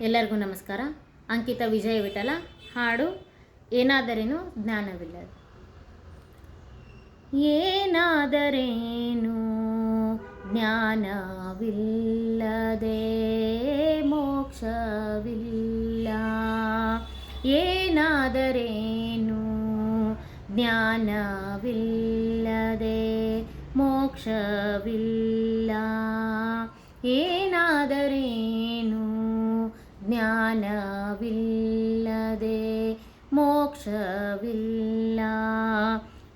ಎಲ್ಲರಿಗೂ ನಮಸ್ಕಾರ. ಅಂಕಿತ ವಿಜಯ ವಿಠಲ. ಹಾಡು ಏನಾದರೇನು ಜ್ಞಾನವಿಲ್ಲದು. ಏನಾದರೇನು ಜ್ಞಾನವಿಲ್ಲದೆ ಮೋಕ್ಷವಿಲ್ಲ. ಏನಾದರೇನು ಜ್ಞಾನವಿಲ್ಲದೆ ಮೋಕ್ಷವಿಲ್ಲ. ಏನಾದರೇನು ಜ್ಞಾನವಿಲ್ಲದೆ ಮೋಕ್ಷವಿಲ್ಲ.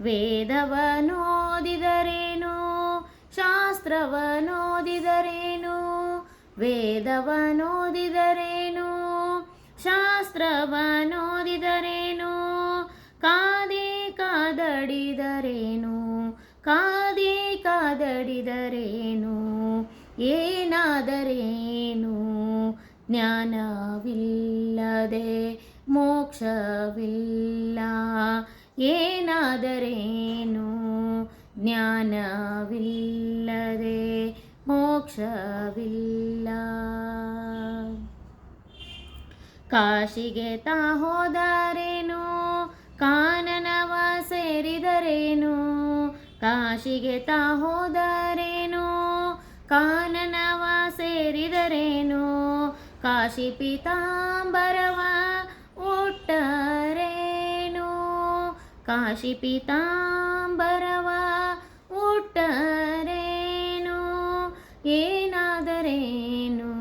ವೇದವನೋದಿದರೇನು ಶಾಸ್ತ್ರವನೋದಿದರೇನು ವೇದವನೋದಿದರೇನು ಶಾಸ್ತ್ರವನೋದಿದರೇನು ಕಾದಿ ಕಾದಡಿದರೇನು? ಕಾದಿ ಕಾದಡಿದರೇನು? ಏನಾದರೇನು? ಜ್ಞಾನವಿಲ್ಲದೆ ಮೋಕ್ಷವಿಲ್ಲ. ಏನಾದರೇನು? ಜ್ಞಾನವಿಲ್ಲದೆ ಮೋಕ್ಷವಿಲ್ಲ. ಕಾಶಿಗೆ ತಾ ಹೋದರೇನು? ಕಾನನವ ಸೇರಿದರೇನು? ಕಾಶಿಗೆ ತಾ ಹೋದರೇನು? ಕಾನನವ ಕಾಶಿ ಪೀತಾಂಬರವ ಉಟ್ಟರೇನು ಕಾಶಿ ಪೀತಾಂಬರವ ಉಟ್ಟರೇನು ಏನಾದರೇನು?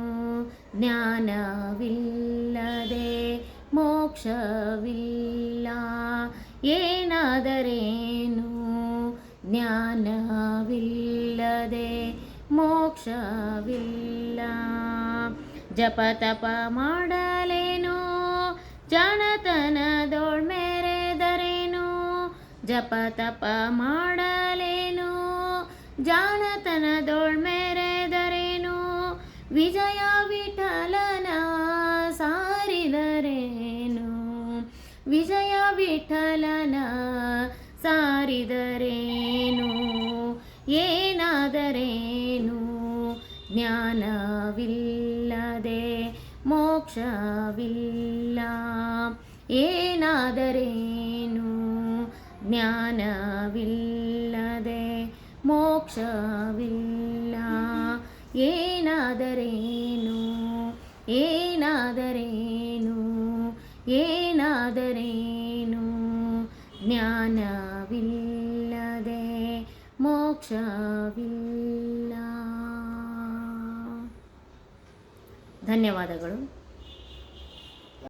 ಜ್ಞಾನವಿಲ್ಲದೆ ಮೋಕ್ಷವಿಲ್ಲ. ಏನಾದರೇನು? ಜ್ಞಾನವಿಲ್ಲದೆ ಮೋಕ್ಷವಿಲ್ಲ. ಜಪ ತಪ ಮಾಡಲೇನು ಜನತನ ದೊಳ್ ಮೇರೆದರೇನು? ಜಪ ತಪ ಮಾಡಲೇನು ಜಾನತನ ದೊಳ್ ಮೇರೆದರೇನು? ವಿಜಯ ವಿಠಲನ ಸಾರಿದರೇನು? ವಿಜಯ ವಿಠಲನ ಸಾರಿದರೇನು? ಏನಾದರೇನು? ಜ್ಞಾನವಿಲ್ಲದೆ ಮೋಕ್ಷವಿಲ್ಲ. ಏನಾದರೇನು ಜ್ಞಾನವಿಲ್ಲದೆ ಮೋಕ್ಷವಿಲ್ಲ. ಏನಾದರೇನು ಏನಾದರೇನು ಏನಾದರೇನು ಜ್ಞಾನವಿಲ್ಲದೆ ಮೋಕ್ಷವಿಲ್ಲ. ಧನ್ಯವಾದಗಳು.